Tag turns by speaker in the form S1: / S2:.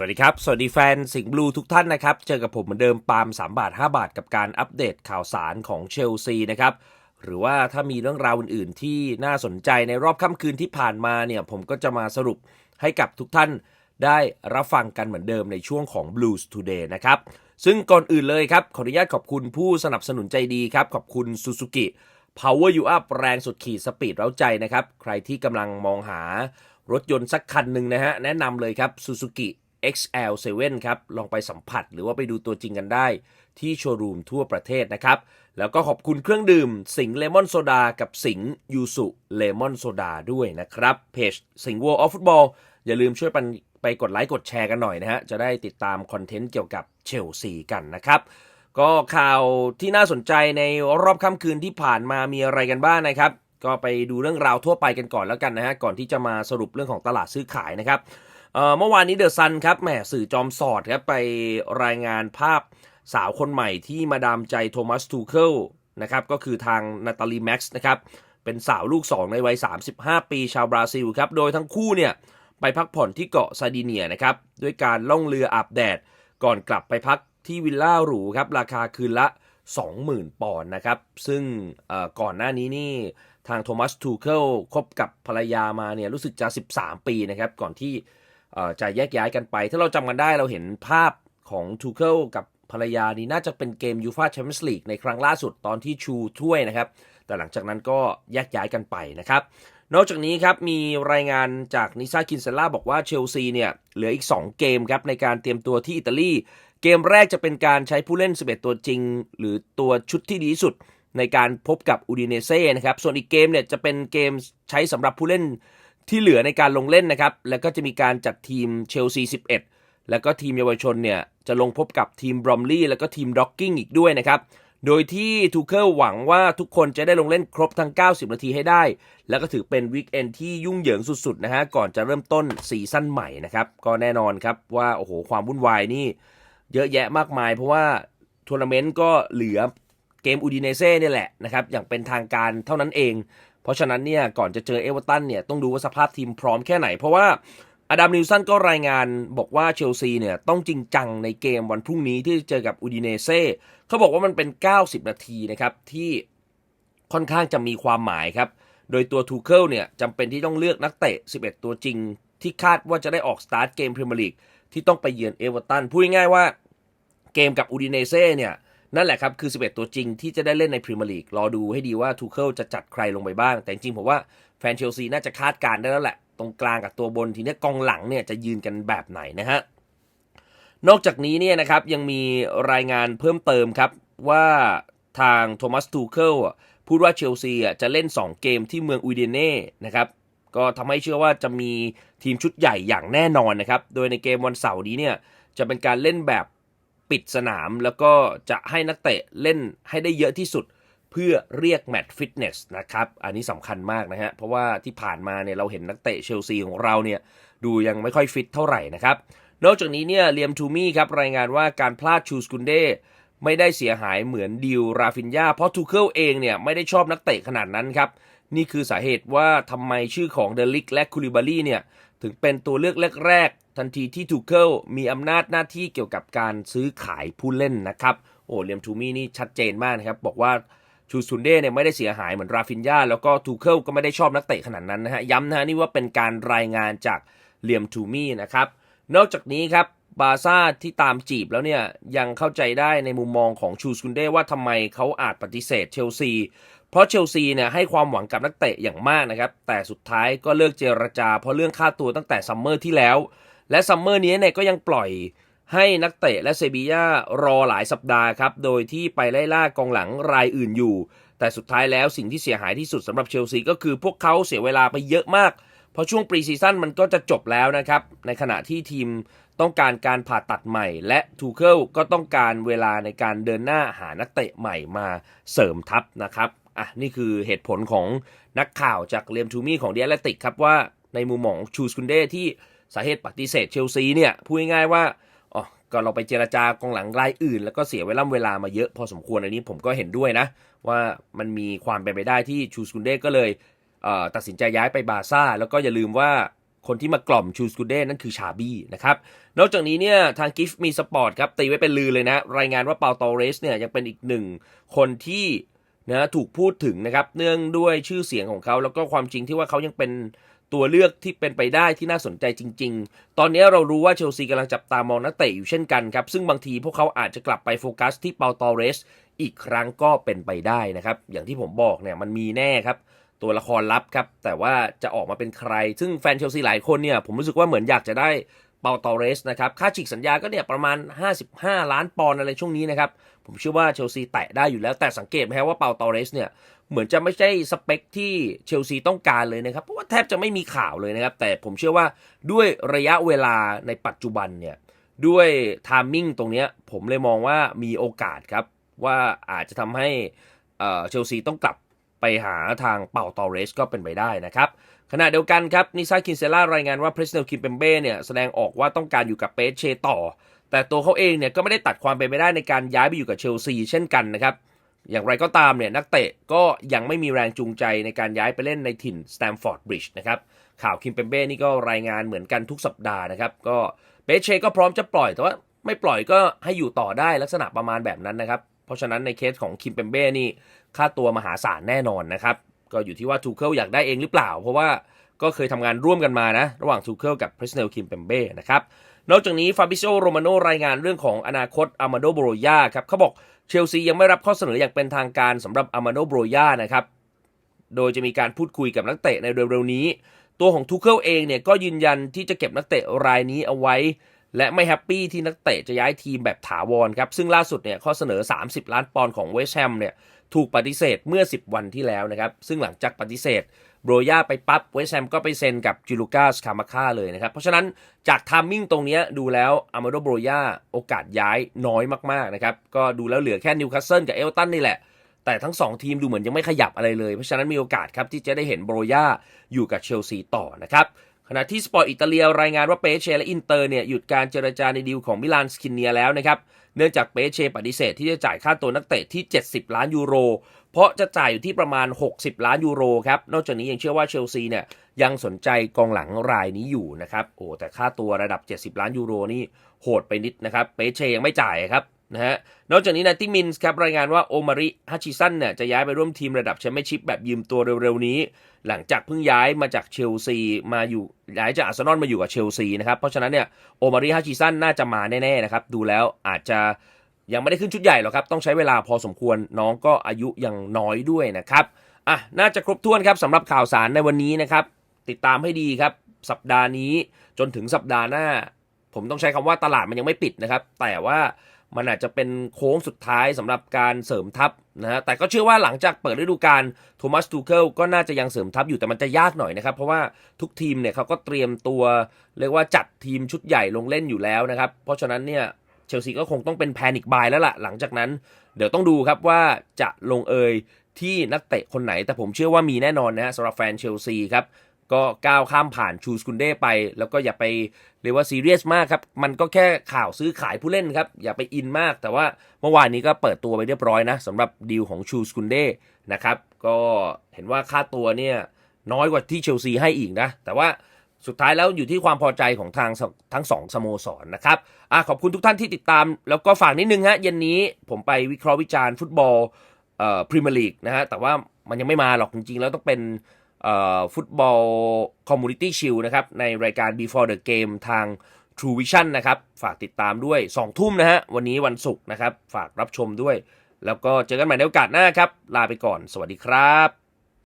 S1: สวัสดีครับ สวัสดีแฟนสิงห์บลูทุกท่านนะครับ เจอกับผมเหมือนเดิมปาล์ม3 บาท 5 บาท กับการอัปเดตข่าวสารของเชลซีนะครับ หรือว่าถ้ามีเรื่องราวอื่น ๆ ที่น่าสนใจในรอบค่ำคืนที่ผ่านมาเนี่ย ผมก็จะมาสรุปให้กับทุกท่านได้รับฟังกันเหมือนเดิมในช่วงของ Blues Today นะครับ ซึ่งก่อนอื่นเลยครับ ขออนุญาตขอบคุณผู้สนับสนุนใจดีครับ ขอบคุณ Suzuki Power You Up แรงสุดขีดสปีดเร้าใจนะครับ ใครที่กำลังมองหารถยนต์สักคันหนึ่งนะฮะ แนะนำเลยครับ Suzuki XL7 ครับ ลองไปสัมผัสหรือว่าไปดูตัวจริงกันได้ ที่โชว์รูมทั่วประเทศนะครับ แล้วก็ขอบคุณเครื่องดื่ม สิงเลมอนโซดากับสิงยูสุเลมอนโซดาด้วยนะครับ เพจสิงห์ World of Football อย่าลืมช่วยไปไปกดไลค์กดแชร์กันหน่อยนะฮะ จะได้ติดตามคอนเทนต์เกี่ยวกับเชลซีกันนะครับ ก็ข่าวที่น่าสนใจในรอบค่ำคืนที่ผ่านมามีอะไรกันบ้างนะครับ ก็ไปดูเรื่องราวทั่วไปกันก่อนแล้วกันนะฮะ ก่อนที่จะมาสรุปเรื่องของตลาดซื้อขายนะครับ เมื่อวานนี้เดอะซันครับแหมสื่อจอมสอดครับไปรายงานภาพสาวคนใหม่ที่มาดามใจโทมัสทูเคิลนะครับก็คือทางนาตาลีแม็กซ์นะครับเป็นสาวลูก 2 ในวัย 35 ปีชาวบราซิลครับโดยทั้งคู่เนี่ยไปพักผ่อนที่เกาะซาดิเนียนะครับด้วยการล่องเรืออาบแดด ก่อนกลับไปพักที่วิลล่าหรูครับราคาคืนละ 20,000 ปอนด์นะครับซึ่งก่อนหน้านี้นี่ทางโทมัสทูเคิลคบกับภรรยามาเนี่ยรู้สึกจะ 13 ปีนะครับก่อนที่ จะแยกย้ายกันไป ถ้าเราจำกันได้เราเห็นภาพของทูเคิลกับภรรยานี่น่าจะเป็นเกมยูฟาแชมเปี้ยนส์ลีกในครั้งล่าสุดตอนที่ชูถ้วยนะครับ แต่หลังจากนั้นก็แยกย้ายกันไปนะครับ นอกจากนี้ครับมีรายงานจากนิซาคินเซล่าบอกว่าเชลซีเนี่ยเหลืออีก 2 เกมครับในการเตรียมตัวที่อิตาลี เกมแรกจะเป็นการใช้ผู้เล่น 11 ตัวจริง หรือตัวชุดที่ดีที่สุดในการพบกับอูดิเนเซ่นะครับ ส่วนอีกเกมเนี่ยจะเป็นเกมใช้สำหรับผู้เล่น ที่เหลือในการลงเล่นนะครับ แล้วก็จะมีการจัดทีมเชลซี 11 แล้วก็ทีมเยาวชนเนี่ยจะลงพบกับทีมบรอมลี่แล้วก็ทีมด็อกกิ้งอีกด้วยนะครับ โดยที่ทูเคิลหวังว่าทุกคนจะได้ลงเล่นครบทั้ง 90 นาทีให้ได้ แล้วก็ถือเป็นวีคเอนที่ยุ่งเหยิงสุดๆนะฮะ ก่อนจะเริ่มต้นซีซั่นใหม่นะครับ ก็แน่นอนครับว่าโอ้โหความวุ่นวายนี่ เยอะแยะมากมาย เพราะว่าทัวร์นาเมนต์ก็เหลือเกมอูดิเนเซ่เนี่ยแหละนะครับอย่างเป็นทางการเท่านั้นเอง เพราะฉะนั้นเนี่ยก่อนจะเจอเอเวอร์ตันเนี่ยต้องดูว่าสภาพทีมพร้อมแค่ไหน เพราะว่าอดัมนิวสันก็รายงานบอกว่าเชลซีเนี่ยต้องจริงจังในเกมวันพรุ่งนี้ที่จะเจอกับอูดิเนเซ่เขาบอกว่ามันเป็น 90 นาทีนะครับที่ค่อนข้างจะมีความหมายครับ โดยตัวทูเคิลเนี่ยจำเป็นที่ต้องเลือกนักเตะ 11 ตัวจริง ที่คาดว่าจะได้ออกสตาร์ทเกมพรีเมียร์ลีกที่ต้องไปเยือนเอเวอร์ตันพูดง่ายๆว่าเกมกับอูดิเนเซ่เนี่ย นั่นแหละครับ คือ 11 ตัวจริงที่จะได้เล่นในพรีเมียร์ลีกรอดูให้ดีว่าทูเคิลจะจัดใครลงไปบ้าง แต่จริงผมว่าแฟนเชลซีน่าจะคาดการณ์ได้แล้วแหละ ตรงกลางกับตัวบนทีนี้กองหลังเนี่ยจะยืนกันแบบไหนนะฮะนอกจากนี้เนี่ยนะครับยังมีรายงานเพิ่มเติมครับ ว่าทางโทมัสทูเคิลพูดว่าเชลซีอะจะเล่น 2 เกมที่เมืองอุยเดเน่นะครับก็ทำให้เชื่อว่าจะมีทีมชุดใหญ่อย่างแน่นอนนะครับ โดยในเกมวันเสาร์นี้เนี่ยจะเป็นการเล่นแบบ ปิดสนามแล้วก็จะให้นักเตะเล่นให้ได้เยอะที่สุดเพื่อเรียกแมตช์ฟิตเนสนะครับ อันนี้สำคัญมากนะฮะ เพราะว่าที่ผ่านมาเนี่ยเราเห็นนักเตะเชลซีของเราเนี่ยดูยังไม่ค่อยฟิตเท่าไหร่นะครับ นอกจากนี้เนี่ยเลียมทูมี่ครับรายงานว่าการพลาดชูสกุนเดไม่ได้เสียหายเหมือนดิวราฟินยาเพราะทูเคิลเองเนี่ยไม่ได้ชอบนักเตะขนาดนั้นครับ นี่คือสาเหตุว่าทำไมชื่อของเดลิกและคูลิบารีเนี่ยถึงเป็นตัวเลือกแรกๆ ทันทีที่ทูเคิลมีอำนาจหน้าที่เกี่ยวกับการซื้อขายผู้เล่นนะครับ โอ้เลียมทูมี่นี่ชัดเจนมากนะครับ บอกว่าชูซุนเดเนี่ยไม่ได้เสียหายเหมือนราฟินยาแล้วก็ทูเคิลก็ไม่ได้ชอบนักเตะขนาดนั้นนะฮะ ย้ำนะฮะนี่ว่าเป็นการรายงานจากเลียมทูมี่นะครับ นอกจากนี้ครับบาซ่าที่ตามจีบแล้วเนี่ยยังเข้าใจได้ในมุมมองของชูซุนเดว่าทำไมเขาอาจปฏิเสธเชลซีเพราะเชลซีเนี่ยให้ความหวังกับนักเตะอย่างมากนะครับ แต่สุดท้ายก็เลิกเจรจาเพราะเรื่องค่าตัวตั้งแต่ซัมเมอร์ที่แล้ว และซัมเมอร์นี้เนี่ยก็ยังปล่อยให้นักเตะและเซบีย่ารอหลายสัปดาห์ครับ โดยที่ไปไล่ล่ากองหลังรายอื่นอยู่ แต่สุดท้ายแล้วสิ่งที่เสียหายที่สุดสำหรับเชลซีก็คือพวกเขาเสียเวลาไปเยอะมาก เพราะช่วงปรีซีซั่นมันก็จะจบแล้วนะครับ ในขณะที่ทีมต้องการการผ่าตัดใหม่ และทูเคิลก็ต้องการเวลาในการเดินหน้าหานักเตะใหม่มาเสริมทัพนะครับอะนี่คือเหตุผลของนักข่าวจากเลียมทูมี่ของเดียลติกครับว่าในมุมมองชูสกุนเดที่ สาเหตุปฏิเสธเชลซีเนี่ยพูดง่ายๆว่าอ๋อก็เราไปเจรจากองหลังรายอื่น แล้วก็เสียเวลาเวลามาเยอะพอสมควรอันนี้ผมก็เห็นด้วยนะ ว่ามันมีความเป็นไปได้ที่ชูสกุนเดก็เลยเตัดสินใจย้ายไปบาร์ซ่า แล้วก็อย่าลืมว่าคนที่มากล่อมชูสกูเด้นั่นคือชาบี้นะครับ นอกจากนี้เนี่ยทางกิฟต์มีสปอร์ตครับตีไว้เป็นลือเลยนะ รายงานว่าเปาโตเรสเนี่ยยังเป็นอีกหนึ่งคนที่นะถูกพูดถึงนะครับ เนื่องด้วยชื่อเสียงของเขา แล้วก็ความจริงที่ว่าเขายังเป็น ตัวเลือกที่เป็นไปได้ที่น่าสนใจจริง ๆ ตอนนี้เรารู้ว่าเชลซีกำลังจับตามองนักเตะอยู่เช่นกันครับ ซึ่งบางทีพวกเขาอาจจะกลับไปโฟกัสที่เปาตอเรส อีกครั้งก็เป็นไปได้นะครับ อย่างที่ผมบอกเนี่ยมันมีแน่ครับ ตัวละครลับครับ แต่ว่าจะออกมาเป็นใคร ซึ่งแฟนเชลซีหลายคนเนี่ยผมรู้สึกว่าเหมือนอยากจะได้ เปาตอเรสนะครับค่าฉีกสัญญาก็เนี่ยประมาณ 55 ล้านปอนด์อะไรช่วงนี้นะครับ ผมเชื่อว่าเชลซีแตะได้อยู่แล้วแต่สังเกตไหมครับว่าเปาตอเรสเนี่ยเหมือนจะไม่ใช่สเปคที่เชลซีต้องการเลยนะครับ เพราะว่าแทบจะไม่มีข่าวเลยนะครับ แต่ผมเชื่อว่าด้วยระยะเวลาในปัจจุบันเนี่ยด้วยทามมิ่งตรงนี้ผมเลยมองว่ามีโอกาสครับ ว่าอาจจะทำให้เอ่อเชลซีต้องกลับไปหาทางเป่าตอเรสก็เป็นไปได้นะครับ ขณะเดียวกันครับนิซาคินเซล่ารายงานว่าเพรสเนลคิมเปมเบ้เนี่ยแสดงออกว่าต้องการอยู่กับเปเชต่อ แต่ตัวเขาเองเนี่ยก็ไม่ได้ตัดความเป็นไปได้ในการย้ายไปอยู่กับเชลซีเช่นกันนะครับอย่างไรก็ตามเนี่ยนักเตะก็ยังไม่มีแรงจูงใจในการย้ายไปเล่นในถิ่นสแตมฟอร์ดบริดจ์นะครับข่าวคิมเปมเบ้นี่ก็รายงานเหมือนกันทุกสัปดาห์นะครับก็เปเชก็พร้อมจะปล่อยแต่ว่าไม่ปล่อยก็ให้อยู่ต่อได้ลักษณะประมาณแบบนั้นนะครับ เพราะฉะนั้นในเคสของคิมเปมเบ้นี่ค่าตัวมหาศาลแน่นอนนะครับ ก็อยู่ที่ว่าทูเคิลอยากได้เองหรือเปล่า เพราะว่าก็เคยทำงานร่วมกันมานะ ระหว่างทูเคิลกับเพรสเนลคิมเปมเบ้นะครับนอกจากนี้ฟาบิโซโรมาโนรายงานเรื่องของอนาคตอามาโดโบโรยาครับเขาบอกเชลซียังไม่รับข้อเสนออย่างเป็นทางการสำหรับอามาโดโบโรยานะครับโดยจะมีการพูดคุยกับนักเตะในเร็วๆนี้ ตัวของทูเคิลเองเนี่ยก็ยืนยันที่จะเก็บนักเตะรายนี้เอาไว้ และไม่แฮปปี้ที่นักเตะจะย้ายทีมแบบถาวรครับ ซึ่งล่าสุดเนี่ยข้อเสนอ 30 ล้านปอนด์ของเวสแฮมเนี่ยถูกปฏิเสธเมื่อ 10 วันที่แล้วนะครับ ซึ่งหลังจากปฏิเสธโบรย่าไปปั๊บเวสแฮมก็ไปเซ็นกับจิลูกาสคามาค่าเลยนะครับ เพราะฉะนั้นจากทามมิ่งตรงนี้ดูแล้วอามาโดโบรย่าโอกาสย้ายน้อยมากๆนะครับ ก็ดูแล้วเหลือแค่นิวคาสเซิลกับเอลตันนี่แหละ แต่ทั้ง 2 ทีมดูเหมือนยังไม่ขยับอะไรเลย เพราะฉะนั้นมีโอกาสครับที่จะได้เห็นโบรย่าอยู่กับเชลซีต่อนะครับ ขณะที่สปอร์ตอิตาเลียรายงานว่าเปเชและอินเตอร์เนี่ยหยุดการเจรจาในดีลของมิลานสกินเนียแล้วนะครับเนื่องจากเปเชปฏิเสธที่จะจ่ายค่าตัวนักเตะที่ 70 ล้านยูโร เพราะจะจ่ายอยู่ที่ประมาณ 60 ล้านยูโรครับนอกจากนี้ยังเชื่อว่าเชลซีเนี่ยยังสนใจกองหลังรายนี้อยู่นะครับโอ้แต่ค่าตัวระดับ 70 ล้านยูโรนี่โหดไปนิดนะครับเปเชยังไม่จ่ายครับ นะฮะ นอกจากนี้นาติมินส์ครับรายงานว่าโอมาริฮัชิซันเนี่ยจะย้ายไปร่วมทีมระดับแชมเปี้ยนชิพแบบยืมตัวเร็วๆนี้ หลังจากเพิ่งย้ายมาจากเชลซีมาอยู่ย้ายจากอาร์เซนอลมาอยู่กับเชลซีนะครับ เพราะฉะนั้นเนี่ยโอมาริฮัชิซันน่าจะมาแน่ๆนะครับ ดูแล้วอาจจะยังไม่ได้ขึ้นชุดใหญ่หรอกครับ ต้องใช้เวลาพอสมควรน้องก็อายุยังน้อยด้วยนะครับอะน่าจะครบถ้วนครับสำหรับข่าวสารในวันนี้นะครับติดตามให้ดีครับสัปดาห์นี้จนถึงสัปดาห์หน้า ผมต้องใช้คำว่าตลาดมันยังไม่ปิดนะครับ แต่ว่ามันอาจจะเป็นโค้งสุดท้ายสำหรับการเสริมทัพนะฮะแต่ก็เชื่อว่าหลังจากเปิดฤดูกาลโทมัสทูเคิลก็น่าจะยังเสริมทัพอยู่แต่มันจะยากหน่อยนะครับ เพราะว่าทุกทีมเนี่ยเขาก็เตรียมตัว เรียกว่าจัดทีมชุดใหญ่ลงเล่นอยู่แล้วนะครับ เพราะฉะนั้นเนี่ยเชลซีก็คงต้องเป็นแพนิคบายแล้วล่ะ หลังจากนั้น เดี๋ยวต้องดูครับว่าจะลงเอยที่นักเตะคนไหน แต่ผมเชื่อว่ามีแน่นอนนะฮะสำหรับแฟนเชลซีครับ ก็ก้าวข้ามผ่านชูสกุนเด้ไป แล้วก็อย่าไปเรียกว่าซีเรียสมากครับ มันก็แค่ข่าวซื้อขายผู้เล่นครับ อย่าไปอินมาก แต่ว่าเมื่อวานนี้ก็เปิดตัวไปเรียบร้อยนะสำหรับดีลของชูสกุนเด้นะครับ ก็เห็นว่าค่าตัวเนี่ยน้อยกว่าที่เชลซีให้อีกนะ แต่ว่าสุดท้ายแล้วอยู่ที่ความพอใจของทางทั้งสองสโมสรนะครับอะขอบคุณทุกท่านที่ติดตาม แล้วก็ฝากนิดนึงฮะเย็นนี้ผมไปวิเคราะห์วิจารณ์ฟุตบอลเอ่อพรีเมียร์ลีกนะฮะแต่ว่ามันยังไม่มาหรอกจริงๆ แล้วต้องเป็น ฟุตบอลคอมมูนิตี้ชิลนะครับ ในรายการ Before the Game ทาง True Vision นะครับ ฝากติดตามด้วย 2 ทุ่มนะฮะ วันนี้วันศุกร์นะครับ ฝากรับชมด้วย แล้วก็เจอกันใหม่ในโอกาสหน้าครับ ลาไปก่อน สวัสดีครับ